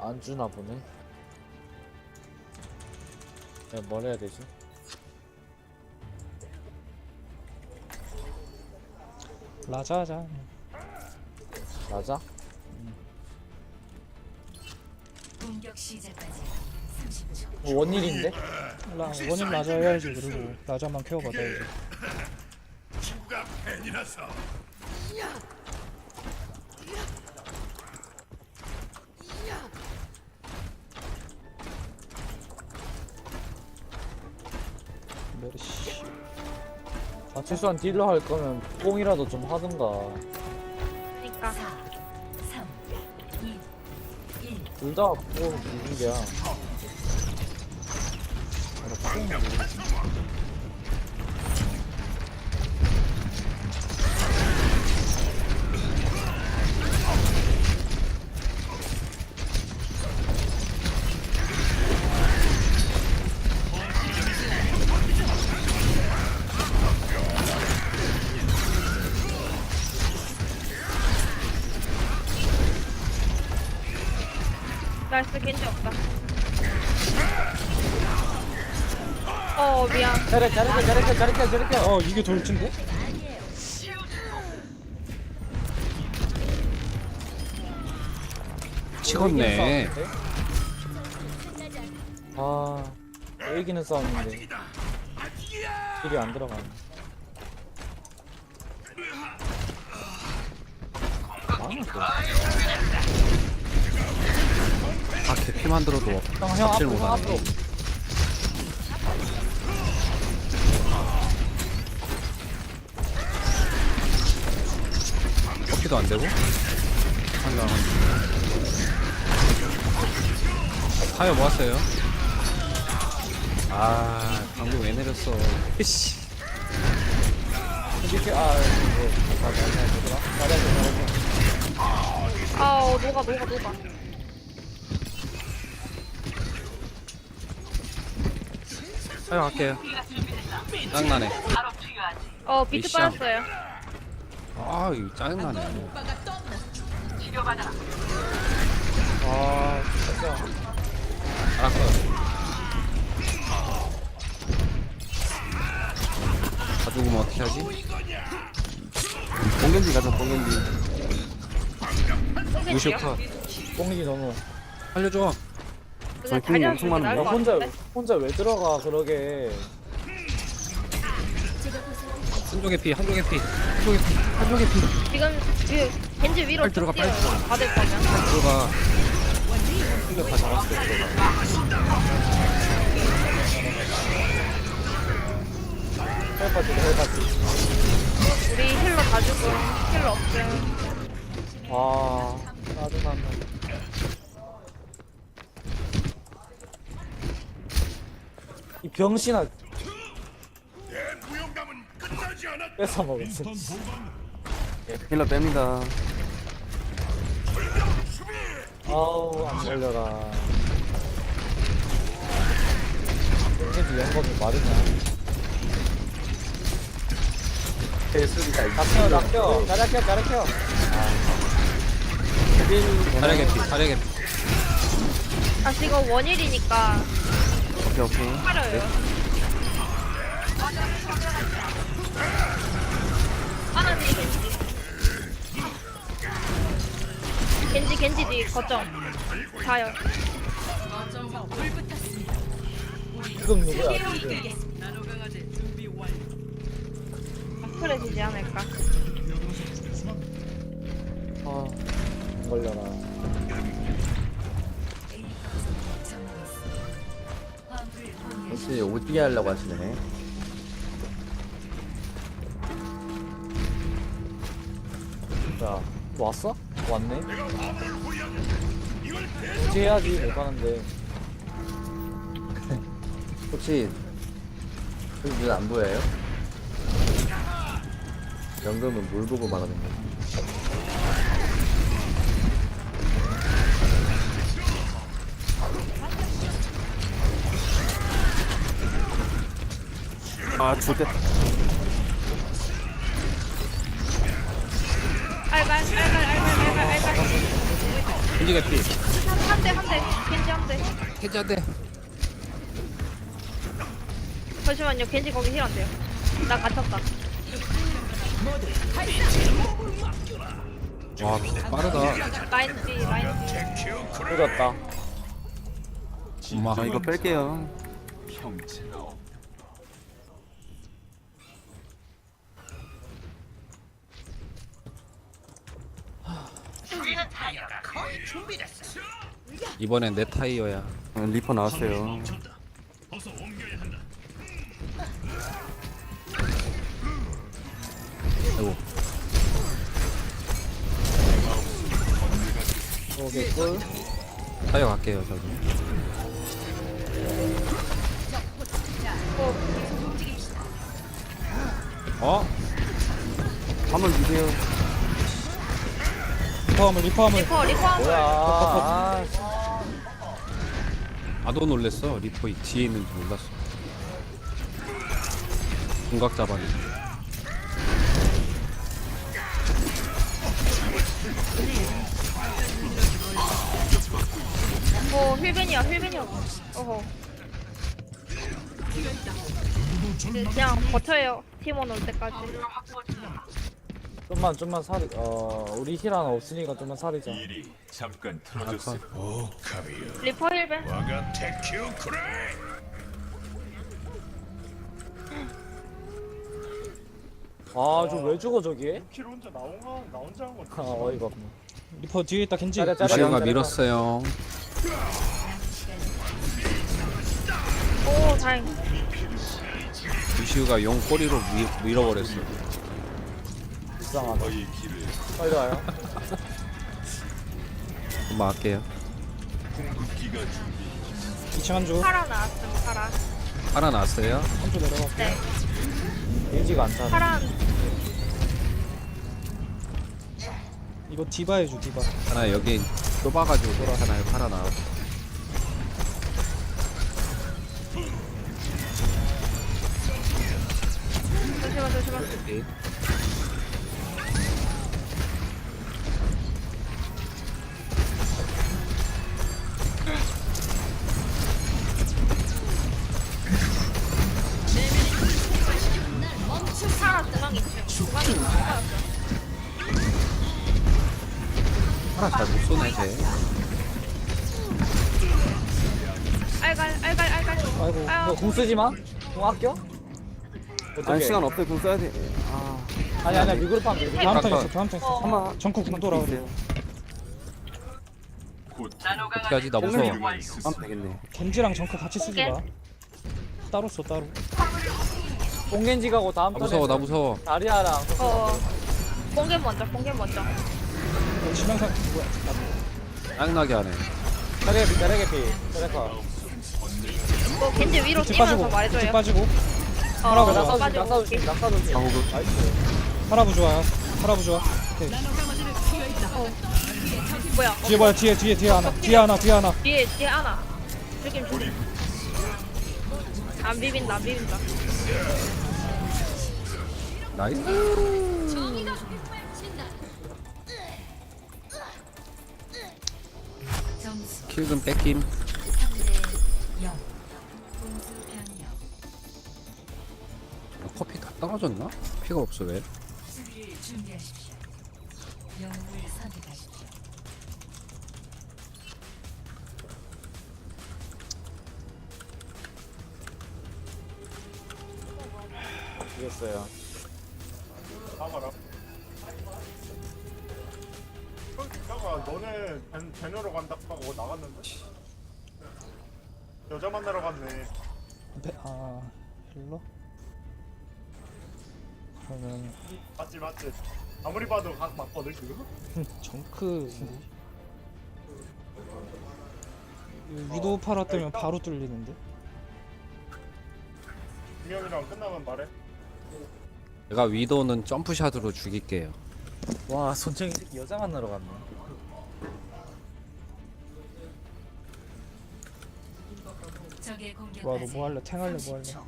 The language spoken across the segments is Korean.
안 주나 보네. 야, 뭘 해야 되지? 라자 하자 맞아? 공격 시작까지 30초. 뭐 원일인데? 라, 원인 라자 해야지 그리고 라자만 케어 받아야지 누가 팬이라서 메르시 아, 최소한 딜러 할 거면 뽕이라도 좀 하든가. 그니까 4, 3, 2, 1. 둘다 뽕 비비야. 나이스 겐지 없다 어 미안 잘해, 잘해, 잘해, 잘해, 잘해. 어 이게 돌진데? 찍었네. 아, 이기는 싸움인데. 딜이 안 들어가네. 아개 형, 형 잡질 앞으로, 형 못하네. 앞으로. 커피도 안 되고. 한강. 타이어 모았어요. 아 방금 왜 내렸어? 씨. 이렇게, 아, 이거, 다 잘해, 얘들아. 잘해, 잘해. 아 녹아 녹아 녹아 타이어 할게요. 짱나네. 어 비트 미션. 빠졌어요 아 이거 짜증나네. 아, 진짜. 알았어. 다 죽으면 어떻게 하지? 뽕겐지 가자 뽕겐지. 무시오 컷. 뽕이 너무. 살려줘. 저희 팀이 엄청 많은데? 혼자? 혼자 왜 들어가, 그러게. 한쪽에 피, 한쪽에 피, 한쪽에 피, 한쪽에 피. 지금 그 겐지 위로 빨리 들어가, 빨리 뛰어요. 받을 거면 들어가. 이거 다 잡았어, 이거. 헬파티, 헬파티. 우리 힐러 다 주고 힐러 없음 아, 짜증난다. 이 병신아 내 무용담은 끝나지 않았다. 뺏어 먹었어. 힐러 뺍니다. 아우 안 걸려라. 땡겨지 영검이 낚여 잘할게요 잘할게요. 사례 피, 사례 피. 아 지금 원일이니까 오케이 오케이. 팔아요 하나 뒤 겐지 겐지 겐지 뒤 거점 자요 지금 누구야 지금? 그래지지 않을까 아안 걸려라. 혹시 오지게 하려고 하시네. 자, 뭐 왔어? 왔네. 어찌 해야지 못하는데. 혹시 여기 눈안 보여요? 연금은 뭘 보고 말하는 거야? 아 좋겠다. 알갈 알갈 알갈 알갈 알갈 겐지가 피. 한 대, 한 대. 겐지 한 대. 해자대. 잠시만요. 겐지 거기 힐안 돼요. 나 갇혔다. 와 빠르다. 라인 B, 라인 B. 늦었다 엄마 저 이거 뺄게요. 이번엔 내 타이어야. 어, 리퍼 나왔어요. 아이고 오케이 꿀 타이어 갈게요 저도. 어? 한번 주세요. 리퍼 화물 리퍼 리퍼, 뭐야 아, 나도 놀랬어. 리퍼 이 뒤에 있는지 몰랐어. 궁각 잡았네. 어, 힐벤이야, 힐벤이야. 어허. 네, 그냥 버텨요. 팀원 올 때까지. 좀만 좀만 살이 어 우리 힐 하나 없으니까 좀만 살이자 일이 잠깐 틀어졌어. 오 카비요. 리퍼 힐벤. 와가 테큐 크레이. 아좀 왜 죽어 저기 킬 혼자 나 혼자 나 혼자 한 거. 아 어이가 없네 리퍼 뒤에 있다 겐지 짜려. 밀었어요. 오, 다행. 루시우가 용 꼬리로 미, 밀어버렸어. 불쌍하다 빨리 와요 엄마 할게요. 2층 한조 파라 나왔음, 파라. 하나 났어요. 한조 내려가 네. 인지가 안 차네 파라, 이거 디바 해줘 디바 하나 여기 좁아가지고. 하나 나. 잠시만, 잠시 하나 잘못 쏘네 쟤. 알갈, 알갈, 알갈. 아이고 아유, 너공 쓰지 마? 공 아껴? 어떻게 아니 시간 없어요. 공 써야 돼. 아, 아니 아니야 미그룹 하면 미그룹 다음 턴. 있어 다음 턴 있어 어. 한번 정크 궁 돌아 그래 어떻게 하지? 나 무서워. 하면 되겠네. 겐지랑 정크 같이 쓰지 마 따로 써 따로 뽕겐지 가고 다음 나 턴에 무서워. 나 무서워. 다리아랑 어. 공개 먼저, 공개 먼저. 지명상 뭐야 짱나게 하네. 자레게피 자레카 뭐 겐지 위로 뒷 뛰면서 빠지고 뒷 말해줘요. 빠지고 어, 하라고 조심 빠지고. 낙사 조심 낙사 조심 방어구. 나이스 하라부 좋아요 하라부 좋아 오케이. 뭐야? 뒤에 뭐야 뒤에 뒤에 뒤에 하나 뒤에 하나 뒤에 하나 뒤에 뒤에 하나. 죽임 죽임. 안 비빈다 안 비빈다. 나이스. 점수 킬금 뺏김. 3대 0 공수 변경 커피 다 떨어졌나? 피가 없어 왜? 수비를 준비하십시오 영웅을 선택하십시오 이겼어요 나가라. 너네 벤, 벤으로 간다 하고 나갔는데? 여자 만나러 갔네. 배, 아 힐러 그러면 맞지 맞지. 아무리 봐도 각 맞거든 지금. 정크 위도우 팔아 뜨면 바로 뚫리는데 김영이랑 끝나면 말해. 내가 위도는 점프샷으로 죽일게요. 와 손정이 새끼 여자 만나러 갔네 적의 공격까지 와너뭐 할래 탱 할래 뭐 할래 30초.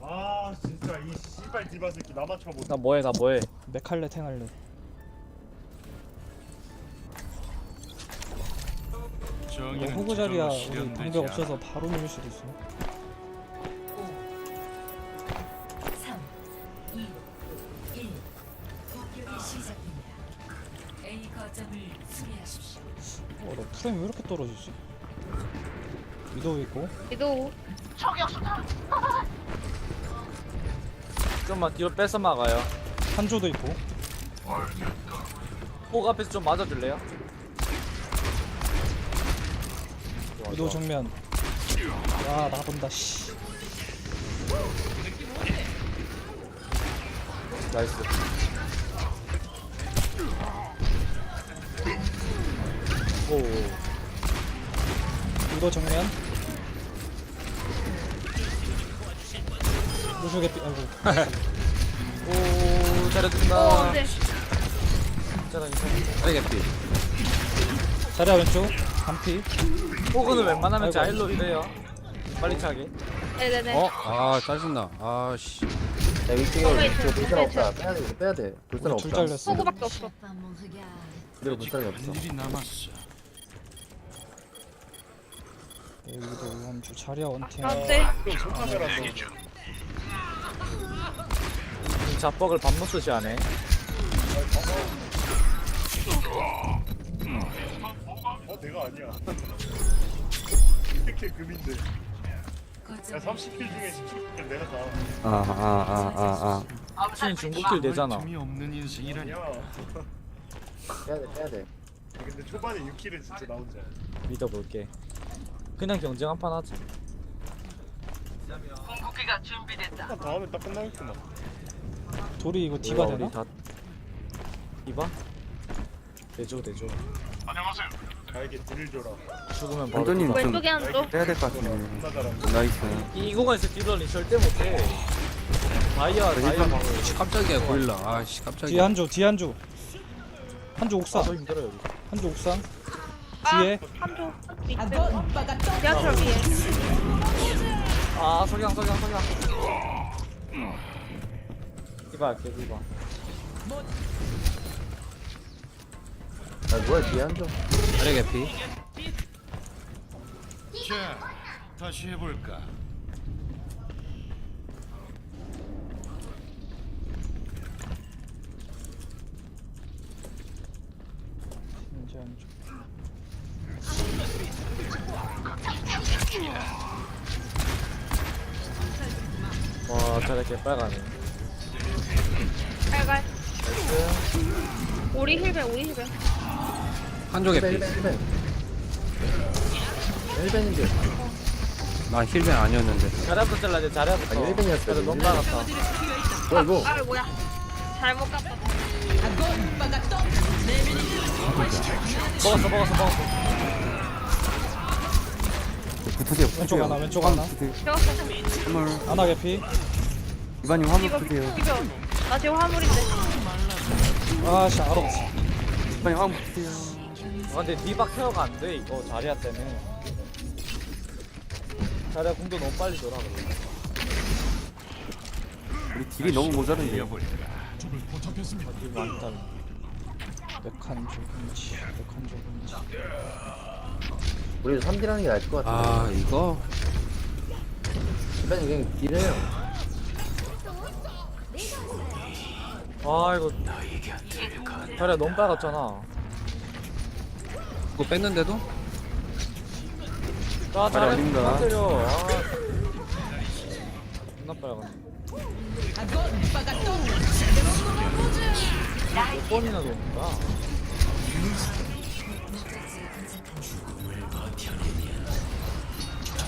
아 진짜 이 씨발 디바 새끼 나만 쳐보자. 나 뭐해 나 뭐해? 맥 할래 탱 할래. 이거 호구 자리야. 우리 방벽 없어서 바로 밀릴 수도 있어 어 나 프레임 왜 이렇게 떨어지지? 위도우 있고. 위도 좀만 뒤로 뺏어 막아요. 한조도 있고. 폭 앞에서 좀 맞아줄래요? 위도우 정면. 야 나본다 씨. 나이스 오. 위도우 정면? 루슈 개피 아이고. 오 잘해준다. 어 괜찮아 괜찮아. 자리 개피. 자리야 왼쪽. 반피. 폭은 웬만하면 아이고. 자일로 이래요. 빨리 차게. 네네네. 어? 아 짜증나. 아씨. 야 위쪽에 어, 위쪽에 웨이트. 없다. 빼야 돼. 이거 빼야 돼. 불사람 우리 둘 없다. 잘렸어. 호구밖에 없어. 그리고 불사람이 없어 네, 위도우 한조 자리야 원탱 안돼 이 자뻑을 밥 먹듯이 하네. 어 내가 아니야. 이렇게 금인데. 야 거점 30킬 중에 17킬 내가 다 아아아아아. 신 중국길 되잖아. 아니야. 빼야 돼 빼야 돼. 근데 초반에 6킬은 진짜 나 혼자. 믿어볼게 그냥 경쟁 한 판 하자 한판 더 하면 딱 끝나겠구만. 돌이 이거 디바 몰라, 되나? 다 디바? 대조 대조 나에게 딜을 줘라. 죽으면 바로. 왼쪽에 한조 빼야 될 것 같은데. 나이스. 이 구간에서 딜러는 절대 못해. 다이아 다이아 방을 깜짝이야 고릴라. 아씨 깜짝이야. 한조 뒤에 한조. 한조 옥상. 아더 힘들어요 여기 한조 옥상 뒤에. 한조 밑에 지하철 위에. 아 석양 석양 석양 디바 할게 디바 아 뭐야 뒤에 한점. 자리 개피. 자, 다시 해볼까? 빨가네 빨갈. 우리 힐벤 우리 힐벤 한조 1벤 개피. 1벤 1벤 1벤인데. 나 힐벤 아니었는데. 자리부터 잘라야 돼 자리부터 아니, 일본이었어, 그래 너무 일본. 빨갛다 뭐야 이거? 아 뭐야. 잘못 갔다. 먹었어 먹었어 먹었어. 붙으세요 왼쪽 하나 왼쪽 하나. 화물. 하나 개피 이반님 화물 이거 붙으세요. 비벼 나 지금 화물인데. 아씨 알아 이반님 화물 붙으세요. 아, 근데 디바 케어가 안 돼 이거 자리야 때문에. 자리야 궁도 너무 빨리 돌아 그래. 우리 딜이 너무 모자른데. 딜 많다 맥한조 금지 맥한조 금지 우리 3딜 하는 게 나을 것 같은데. 아 이거? 이반님 그냥 딜해요 아 이거 자리야 너무 빨갛잖아. 그거 뺐는데도? 아 자리 자리야 아닌가? 그만 때려. 아 존나 빨갛네. 몇 번이나 도는가?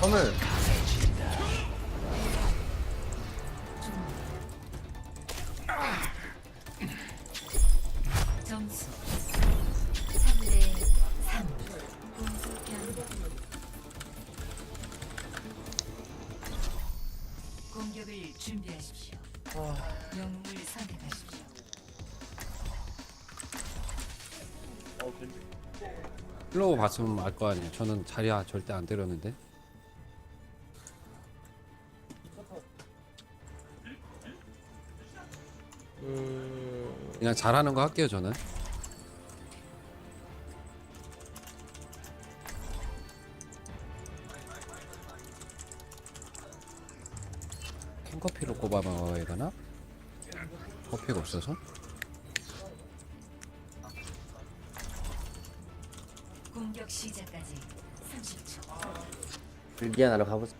화물 봤으면 알 거 아니에요 저는 자리야 절대 안 때렸는데 그냥 잘하는 거 할게요 저는. 캔커피로 꼽아 먹어야 되나? 커피가 없어서? 시작까지 30초. 불기한하러 가보자.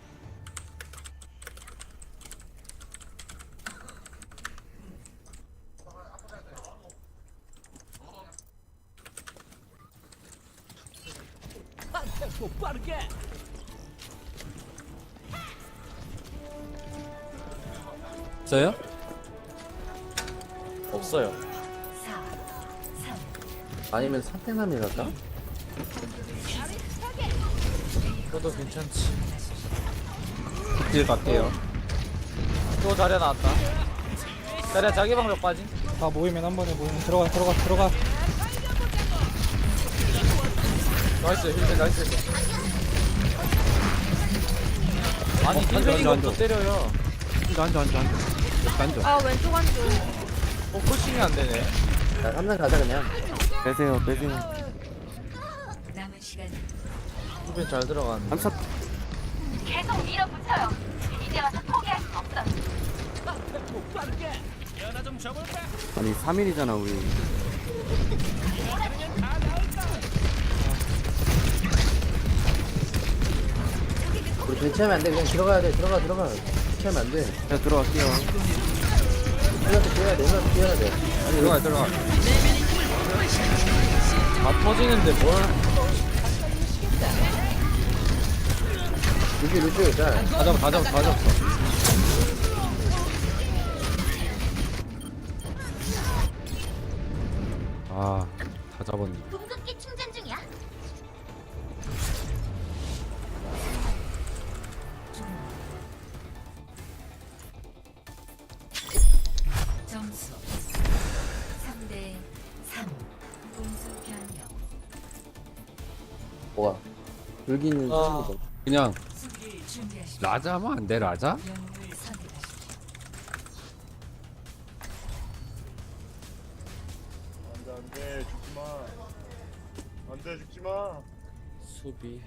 있어요? 없어요 4, 3, 아니면 사태남이 갈까? 그것도 괜찮지 딜 갈게요. 또 자리에 나왔다 자리에 자기 방벽 빠진 다 모이면 한 번에 모이면 들어가 들어가 들어가 나이스 힐 나이스 아니 앉아, 힐백이가 앉아, 또 앉아. 때려요 앉아 앉아 앉아 앉아. 앉아. 아 왼쪽 한쪽 어 푸싱이 안 되네 자, 3단 가자 그냥. 빼세요, 빼세요. 시간 힐백 잘 들어갔네 암사 계속 밀어붙여요 이제 와서 포기할 수 없어 아니 3일이잖아 우리. 우리 배치하면 안 돼. 그냥 들어가야 돼. 들어가 들어가. 배치하면 안 돼. 그냥 들어갈게요. 뛰어야 돼. 뛰어야 돼. 돼. 뛰어야 돼. 아니 들어가 들어가. 다 터지는데 뭘 루시 루시 자. 다 잡아 다 잡아 다 잡아. 아다 잡았네. 궁극기 충전 중이야 점수 3대 3. 공수 변경. 뭐가? 불기는 아. 아. 그냥 라자 하면 안 돼 라자? 안돼 안돼 죽지마 안돼 죽지마 수비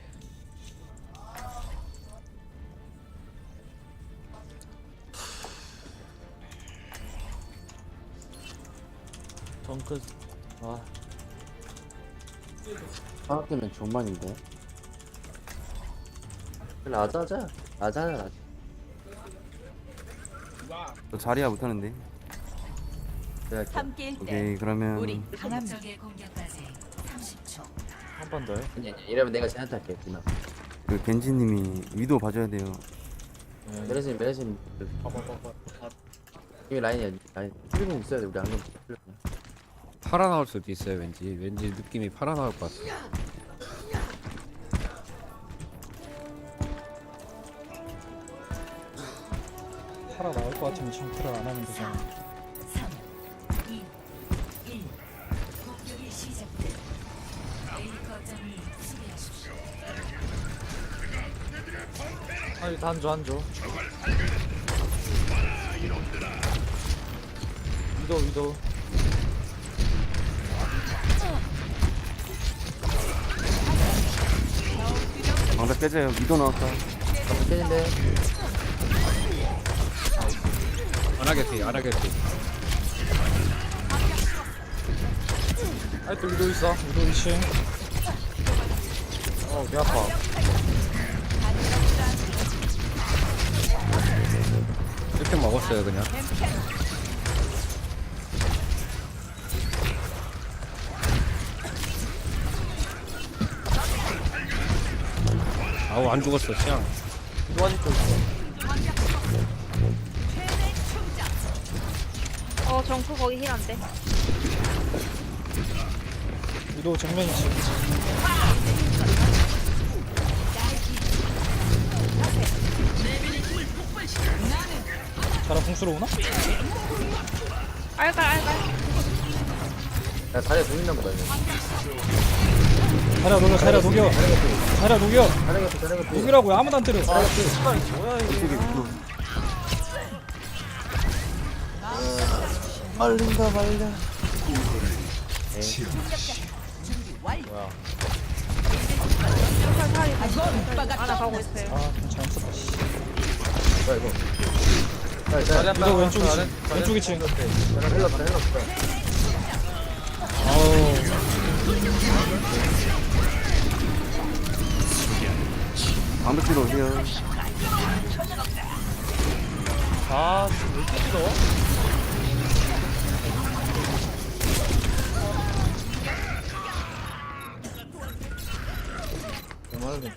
덩크 아 방학 때면 존만인데. 라자 하자. 하자. 라자. 너 자리야 못하는데. 내가. 함께일 오케이 그러면 적의 공격까지 30초. 한 번 더요? 아니 아니. 이러면 내가 제한테 할게. 누나. 그 겐지님이 위도 봐줘야 돼요. 메르신 메르신. 이게 라인이야. 라인. 필공 있어야 돼. 우리 안경. 팔아 나올 수도 있어요 왠지 왠지 느낌이 팔아 나올 것 같아. 살아 나올 것 같으면 징크를 안 하면 4, 되잖아 3, 2, 1. 공격이 시작됩니다. A 거점을 수비하십시오. 아니 한조 한조 위도 위도 방벽 깨져요. 위도 나왔다. 깨진데. 안 하겠지 안 하겠지. 아니 또 위도 있어 위도 2층 어배 아파 이렇게 먹었어요 그냥. 아우 안 죽었어 그냥. 위도 아직도 있어 어 정크 거기 힐 안돼 위도 정면 2층 자라 궁수로 오나? 알갈 알갈 야 다리에 보인나 보다. 이거. 자라 녹여 자라 녹여 자라 녹여 다리가 또 다리가 또. 녹이라고요 아무도 안 때려 아, 이쪽에 위 말린다 말려 뭐야 하나 가고 있어요. 아, 좀 잘못 썼다. 씨. 뭐야 이거 이거 왼쪽 자리- 이층, 자리 왼쪽 한번 이층. 건데. 힐렀다 힐렀다 아우. 뒤로 오세요. 아, 왜 이렇게 길어? 정말로.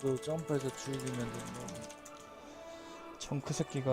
또 점프해서 죽이면 된다. 정크 새끼가